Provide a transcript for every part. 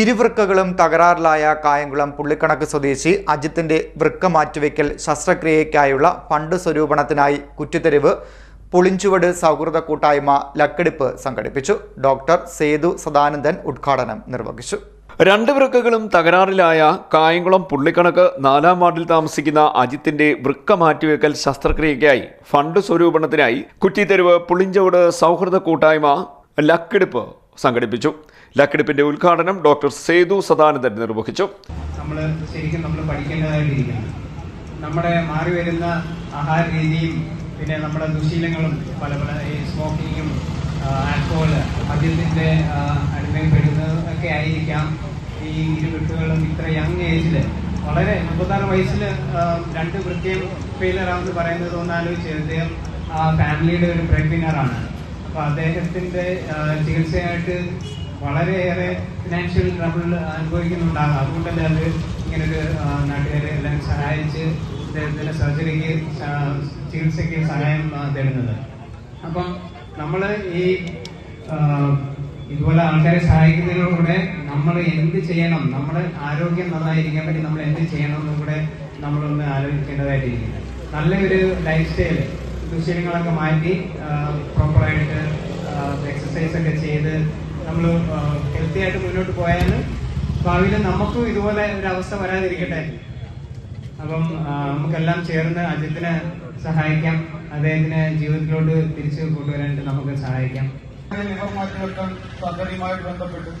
ഇരുവൃക്കകളും തകരാറിലായ കായംകുളം പുള്ളിക്കണക്ക് സ്വദേശി അജിത്തിന്റെ വൃക്ക മാറ്റിവെക്കൽ ശസ്ത്രക്രിയയ്ക്കായുള്ള ഫണ്ട് സ്വരൂപണത്തിനായി കുറ്റിത്തെരുവ് പുളിഞ്ചുവട് സൗഹൃദ കൂട്ടായ്മ ലക്കെടുപ്പ് സംഘടിപ്പിച്ചു. ഡോക്ടർ സേതു സദാനന്ദൻ ഉദ്ഘാടനം നിർവഹിച്ചു. രണ്ട് വൃക്കകളും തകരാറിലായ കായംകുളം പുള്ളിക്കണക്ക് നാലാം വാർഡിൽ താമസിക്കുന്ന അജിത്തിന്റെ വൃക്ക മാറ്റിവെക്കൽ ശസ്ത്രക്രിയയ്ക്കായി ഫണ്ട് സ്വരൂപണത്തിനായി കുറ്റിത്തെരുവ് പുളിഞ്ചോട് സൗഹൃദ കൂട്ടായ്മ ലക്കെടുപ്പ് സംഘടിപ്പിച്ചു. ലക്കെടുപ്പിന്റെ ഉദ്ഘാടനം ഡോക്ടർ സേതു സദാനന്ദൻ നിർവഹിച്ചു. നമ്മൾ ശരിക്കും നമ്മൾ പഠിക്കേണ്ടതായിട്ടിരിക്കുന്നു നമ്മുടെ മാറി വരുന്ന ആഹാര രീതിയും പിന്നെ നമ്മുടെ ദുശീലങ്ങളും പല പല ഈ സ്മോക്കിങ്ങും ആൽക്കോൾ മദ്യത്തിന്റെ അടിമയപ്പെടുന്നതൊക്കെ ആയിരിക്കാം ഈ ഇരുവൃക്കുകളും ഇത്ര യങ് ഏജിൽ വളരെ മുപ്പത്താറ് വയസ്സിൽ രണ്ട് വൃത്തിയും ഫെയിലർ ആണെന്ന് പറയുന്നത് ഒന്ന് ആലോചിച്ച് അദ്ദേഹം ആ ഫാമിലിയുടെ ഒരു ബ്രെഡ് വിന്നറാണ് അപ്പോൾ അദ്ദേഹത്തിന്റെ ചികിത്സയായിട്ട് വളരെയേറെ ഫിനാൻഷ്യൽ ട്രബിൾ അനുഭവിക്കുന്നുണ്ടാകാം. അതുകൊണ്ടല്ലേ അത് ഇങ്ങനൊരു നാട്ടുകാരെ എല്ലാം സഹായിച്ച് ഇദ്ദേഹത്തിന്റെ സർജറിക്ക് ചികിത്സയ്ക്ക് സഹായം തേടുന്നത്. അപ്പം നമ്മൾ ഈ ഇതുപോലെ ആൾക്കാരെ സഹായിക്കുന്നതിലൂടെ നമ്മൾ എന്ത് ചെയ്യണം? നമ്മുടെ ആരോഗ്യം നന്നായിരിക്കാൻ വേണ്ടി നമ്മൾ എന്ത് ചെയ്യണം എന്നും കൂടെ നമ്മളൊന്ന് ആലോചിക്കേണ്ടതായിട്ടിരിക്കുന്നു. നല്ലൊരു ലൈഫ് സ്റ്റൈൽ ദുശീലങ്ങളൊക്കെ മാറ്റി പ്രോപ്പറായിട്ട് എക്സസൈസ് ഒക്കെ ചെയ്ത് നമ്മൾ ഹെൽത്തി ആയിട്ട് മുന്നോട്ട് പോയാൽ ഭാവിയിൽ നമുക്കും ഇതുപോലെ ഒരു അവസ്ഥ വരാതിരിക്കട്ടെ. അപ്പം നമുക്കെല്ലാം ചേർന്ന് അജിത്തിനെ സഹായിക്കാം. അദ്ദേഹത്തിനെ ജീവിതത്തിലോട്ട് തിരിച്ചു കൊണ്ടുവരാനായിട്ട് നമുക്ക് സഹായിക്കാം. ബന്ധപ്പെട്ട്.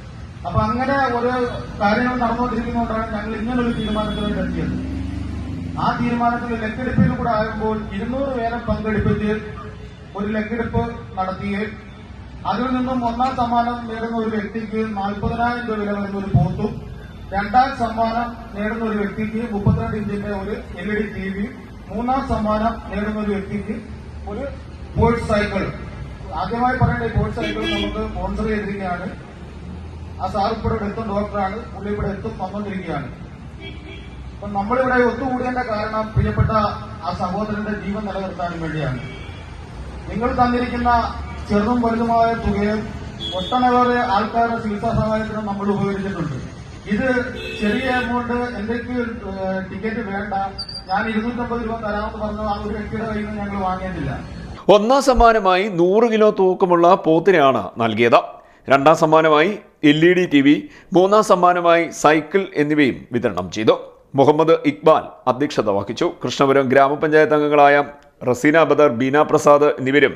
അപ്പൊ അങ്ങനെ ഓരോ കാര്യങ്ങൾ നടന്നുകൊണ്ടിരിക്കുന്നതുകൊണ്ടാണ് ഞങ്ങൾ ഇങ്ങനൊരു തീരുമാനത്തിലേക്ക് എത്തിയത്. ആ തീരുമാനത്തിൽ ലക്കെടുപ്പിൽ കൂടെ ആകുമ്പോൾ ഇരുന്നൂറ് പേരെ പങ്കെടുപ്പിച്ച് ഒരു ലക്കെടുപ്പ് നടത്തുകയും അതിൽ നിന്നും ഒന്നാം സമ്മാനം നേടുന്ന ഒരു വ്യക്തിക്ക് നാൽപ്പതിനായിരം രൂപ വില വരുന്ന ഒരു പോത്തും രണ്ടാം സമ്മാനം നേടുന്ന ഒരു വ്യക്തിക്ക് മുപ്പത്തിരണ്ട് ഇഞ്ചിന്റെ ഒരു L E D T V മൂന്നാം സമ്മാനം നേടുന്ന ഒരു വ്യക്തിക്ക് ഒരു സ്പോർട്സ് സൈക്കിൾ ആദ്യമായി പറയേണ്ട ബോട്ട് സൈക്കിൾ നമുക്ക് സ്പോൺസർ ചെയ്തിരിക്കുകയാണ്. ആ സാർ ഇവിടെ എത്തും ഡോക്ടറാണ്. പുള്ളി ഇവിടെ എത്തും വന്നുകൊണ്ടിരിക്കുകയാണ്. അപ്പൊ നമ്മളിവിടെ ഒത്തുകൂടിയതിന്റെ കാരണം പ്രിയപ്പെട്ട ആ സഹോദരന്റെ ജീവൻ നിലനിർത്താനും വേണ്ടിയാണ്. നിങ്ങൾ തന്നിരിക്കുന്ന ചെറുതും വലുതുമായ തുകയെ ഒട്ടനവധി ആൾക്കാരുടെ ചികിത്സാ സഹായത്തിന് നമ്മൾ ഉപകരിച്ചിട്ടുണ്ട്. ഇത് ചെറിയ എമൗണ്ട് എന്തൊക്കെ ടിക്കറ്റ് വേണ്ട ഞാൻ ഇരുന്നൂറ്റമ്പത് രൂപ തരാമെന്ന് പറഞ്ഞ ആ ഒരു വ്യക്തിയുടെ കയ്യിൽ നിന്ന് ഞങ്ങൾ വാങ്ങിയിട്ടില്ല. ഒന്നാം സമ്മാനമായി നൂറ് കിലോ തൂക്കമുള്ള പോത്തിനെയാണ് നൽകിയത്. രണ്ടാം സമ്മാനമായി L E D T V മൂന്നാം സമ്മാനമായി സൈക്കിൾ എന്നിവയും വിതരണം ചെയ്തു. മുഹമ്മദ് ഇക്ബാൽ അധ്യക്ഷത വഹിച്ചു. കൃഷ്ണപുരം ഗ്രാമപഞ്ചായത്ത് അംഗങ്ങളായ റസീന ബദർ ബീന പ്രസാദ് എന്നിവരും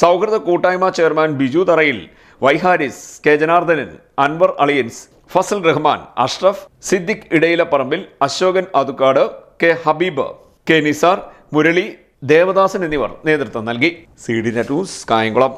സൗഹൃദ കൂട്ടായ്മ ചെയർമാൻ ബിജു തറയിൽ വൈഹാരിസ് കെ. ജനാർദ്ദനൻ അൻവർ അളിയൻസ് ഫസൽ റഹ്മാൻ അഷ്റഫ് സിദ്ദിഖ് ഇടയിലപ്പറമ്പിൽ അശോകൻ അതുക്കാട് കെ. ഹബീബ് കെ. നിസാർ മുരളി ദേവദാസൻ എന്നിവർ നേതൃത്വം നൽകി. C D net news Kayamkulam.